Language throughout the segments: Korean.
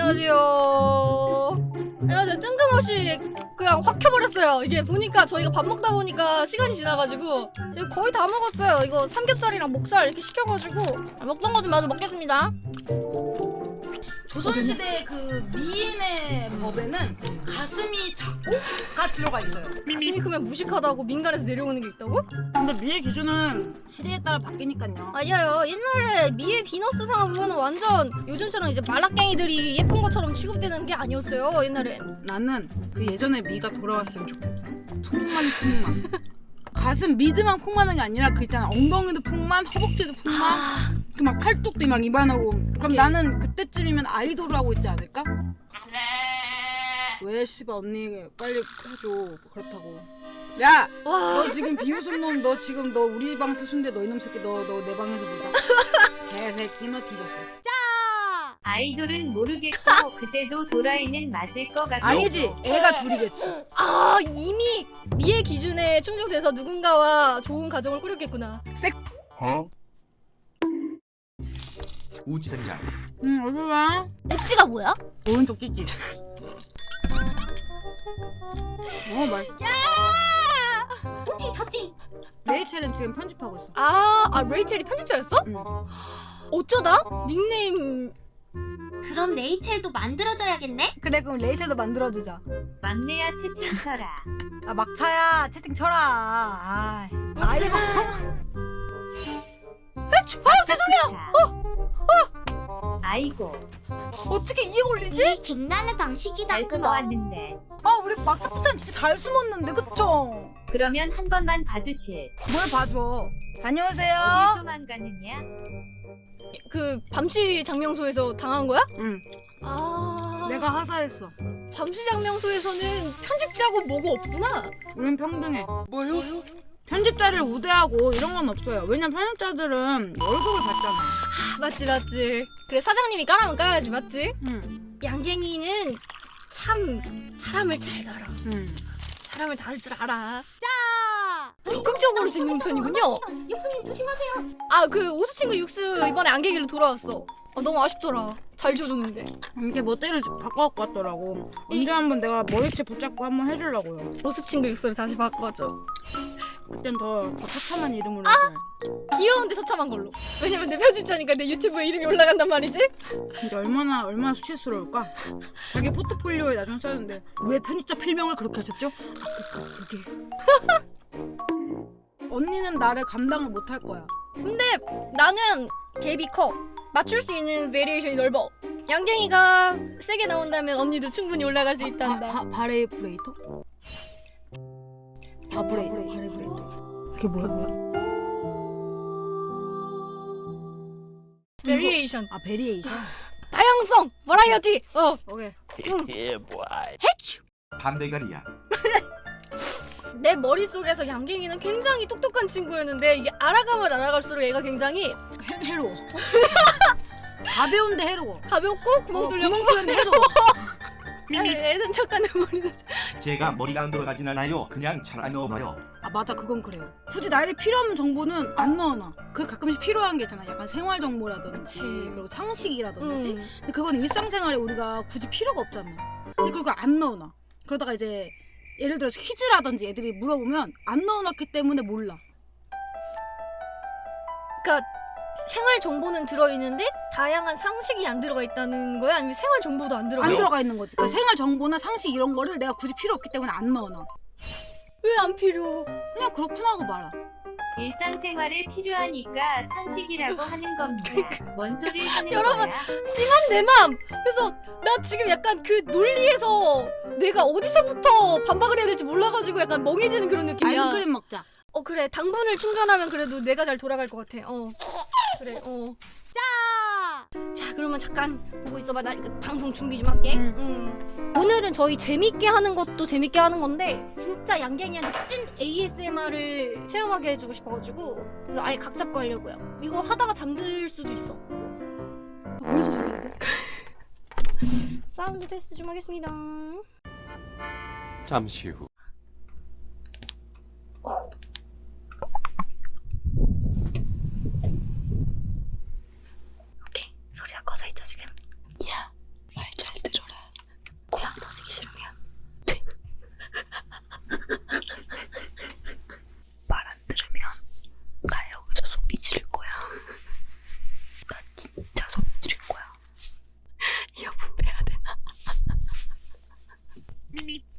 안녕하세요. 안녕하세요. 뜬금없이 그냥 확 켜버렸어요. 이게 보니까 저희가 밥 먹다 보니까 시간이 지나가지고 거의 다 먹었어요. 이거 삼겹살이랑 목살 이렇게 시켜가지고 먹던 거 좀 마저 먹겠습니다. 조선시대 그 미인의 법에는 가슴이 작고가 들어가 있어요. 가슴이 크면 무식하다고 민간에서 내려오는 게 있다고? 근데 미의 기준은 시대에 따라 바뀌니까요. 아니에요. 옛날에 미의 비너스 상을 보면 완전 요즘처럼 이제 말라깽이들이 예쁜 것처럼 취급되는 게 아니었어요. 옛날엔. 나는 그 예전에 미가 돌아왔으면 좋겠어. 풍만 풍만. 가슴 미드만 풍만한 게 아니라 그 있잖아 엉덩이도 풍만, 허벅지도 풍만, 그 막 팔뚝도 막 이만하고. 그럼 나는 그때쯤이면 아이돌을 하고 있지 않을까? 왜 씨발 언니 빨리 해줘 그렇다고. 야, 와. 너 지금 비웃은 놈, 너 지금 너 우리 방 투수인데 너 이놈 새끼 너 너 내 방에서 보자. 개새끼 너 뒤졌어. 아이돌은 모르겠고 그때도 도라이는 맞을 것 같아. 아니지, 애가 둘이겠지. 아 이미 미의 기준에 충족돼서 누군가와 좋은 가정을 꾸렸겠구나. 우체장 응, 어디 봐. 엣지가 뭐야? 오른쪽 찌찌. 어, 말. 치 저치. 레이첼은 지금 편집하고 있어. 아, 아 레이첼이 편집자였어? 응. 어쩌다 닉네임 그럼 레이첼도 만들어줘야겠네? 그래, 그럼 레이첼도 만들어주자. 막내야 채팅 쳐라. 아, 막차야, 채팅 쳐라. 아, 아이고. 아, 죄송해요. 자. 아이고 어떻게 이해 올리지? 이게 갱나는 방식이다 잘 그거 숨어왔는데. 아, 우리 막차부터는 진짜 잘 숨었는데, 그쵸? 그러면 한 번만 봐주실. 뭘 봐줘. 다녀오세요. 어디 도망가느냐? 그 밤시 장명소에서 당한 거야? 응, 아, 내가 하사했어. 밤시 장명소에서는 편집자고 뭐고 없구나. 우린 평등해. 뭐요? 편집자를 우대하고 이런 건 없어요. 왜냐면 편집자들은 월급을 받잖아. 아, 맞지 맞지. 그래 사장님이 까라면 까야지 맞지? 응, 양갱이는 참 사람을 잘 다뤄. 응. 사람을 다룰 줄 알아. 적극적으로 짓는 편이군요. 육수님 조심하세요 아 그 오수 친구 육수 이번에 안개길로 돌아왔어. 아, 너무 아쉽더라. 잘 줘줬는데. 이게 멋대로 바꿔갖고 왔더라고. 언제 한번 내가 머리채 붙잡고 한번 해주려고요. 오수 친구 육수를 다시 바꿔줘. 그땐 더, 더 처참한 이름으로 해줘. 귀여운데 처참한 걸로. 왜냐면 내 편집자니까 내 유튜브에 이름이 올라간단 말이지. 근데 얼마나 얼마나 수치스러울까? 자기 포트폴리오에 나중에 써는데 왜 편집자 필명을 그렇게 하셨죠? 아, 그, 그, 그게 언니는 나를 감당을 못 할 거야. 근데 나는 갭이 커. 맞출 수 있는 베리에이션이 넓어. 양갱이가 세게 나온다면 언니도 충분히 올라갈 수 있단다. 바, 바레이 브레이터? 바브레이 바레이 브레이터. 그게 뭐야 뭐야? 베리에이션. 아 베리에이션. 다양성. 버라이어티. 어. 오케이. 반대가리야 내 머릿속에서 양갱이는 굉장히 똑똑한 친구였는데 이게 알아가면 알아갈수록 얘가 굉장히 해, 해로워. 가벼운데 해로워. 가볍고 구멍 어, 뚫려 구멍 뚫렸는데 해로워. 아, 애는 척하는 머리도 제가 머리가 안 들어가진 않아요 그냥 잘 안 넣어봐요 아 맞아 그건 그래요. 굳이 나에게 필요한 정보는 안 넣어놔. 그 가끔씩 필요한 게 있잖아. 약간 생활 정보라든지 그치. 그리고 상식이라든지. 음. 근데 그건 일상생활에 우리가 굳이 필요가 없잖아. 근데 그걸 안 넣어놔. 그러다가 이제 예를 들어서 퀴즈라든지 애들이 물어보면 안 넣어놨기 때문에 몰라. 그러니까 생활 정보는 들어 있는데 다양한 상식이 안 들어가 있다는 거야? 아니면 생활 정보도 안 들어가? 안? 들어가 있는 거지. 그러니까 생활 정보나 상식 이런 거를 내가 굳이 필요 없기 때문에 안 넣어놔. 왜안 필요? 그냥 그렇구나 하고 말아. 일상생활에 필요하니까 상식이라고 하는 겁니다. 뭔 소리를 하는 여러분, 거야? 내 맘. 그래서 나 지금 약간 그 논리에서 내가 어디서부터 반박을 해야 될지 몰라가지고 약간 멍해지는 그런 느낌이야. 아이스크림 먹자. 어 그래 당분을 충전하면 그래도 내가 잘 돌아갈 것 같아. 어 그래 어. 자 그러면 잠깐 보고 있어봐 나 이거 방송 준비 좀 할게. 응. 음. 오늘은 저희 재밌게 하는 것도 재밌게 하는 건데 진짜 양갱이한테 찐 ASMR을 체험하게 해주고 싶어가지고 그래서 아예 각 잡고 하려고요. 이거 하다가 잠들 수도 있어. 어디서 소리야? 사운드 테스트 좀 하겠습니다. 잠시 후. 오 Beep.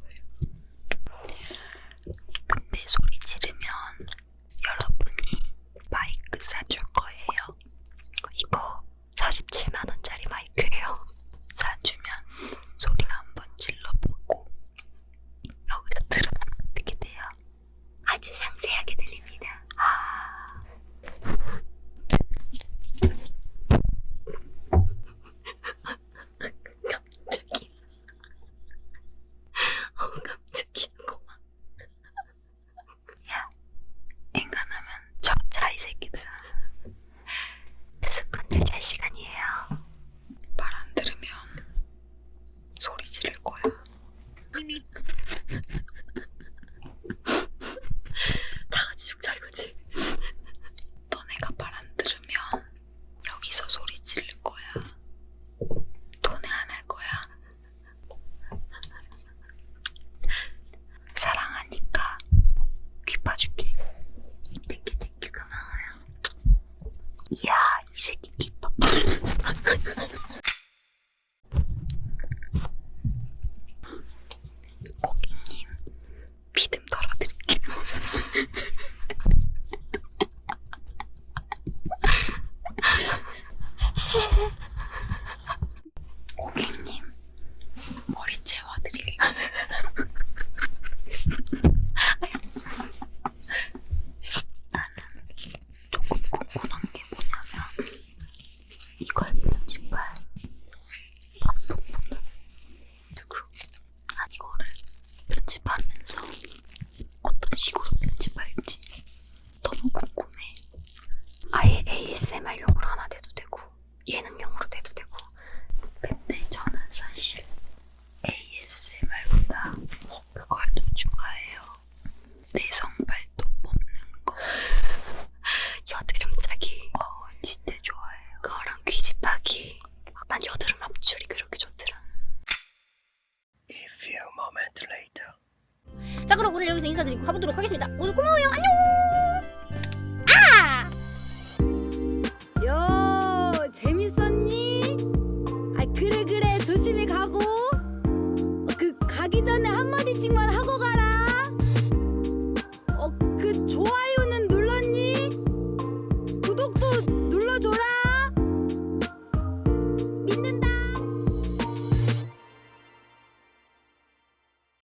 собачки. 집안 자 그럼 오늘 여기서 인사드리고 가보도록 하겠습니다. 모두 고마워요. 안녕!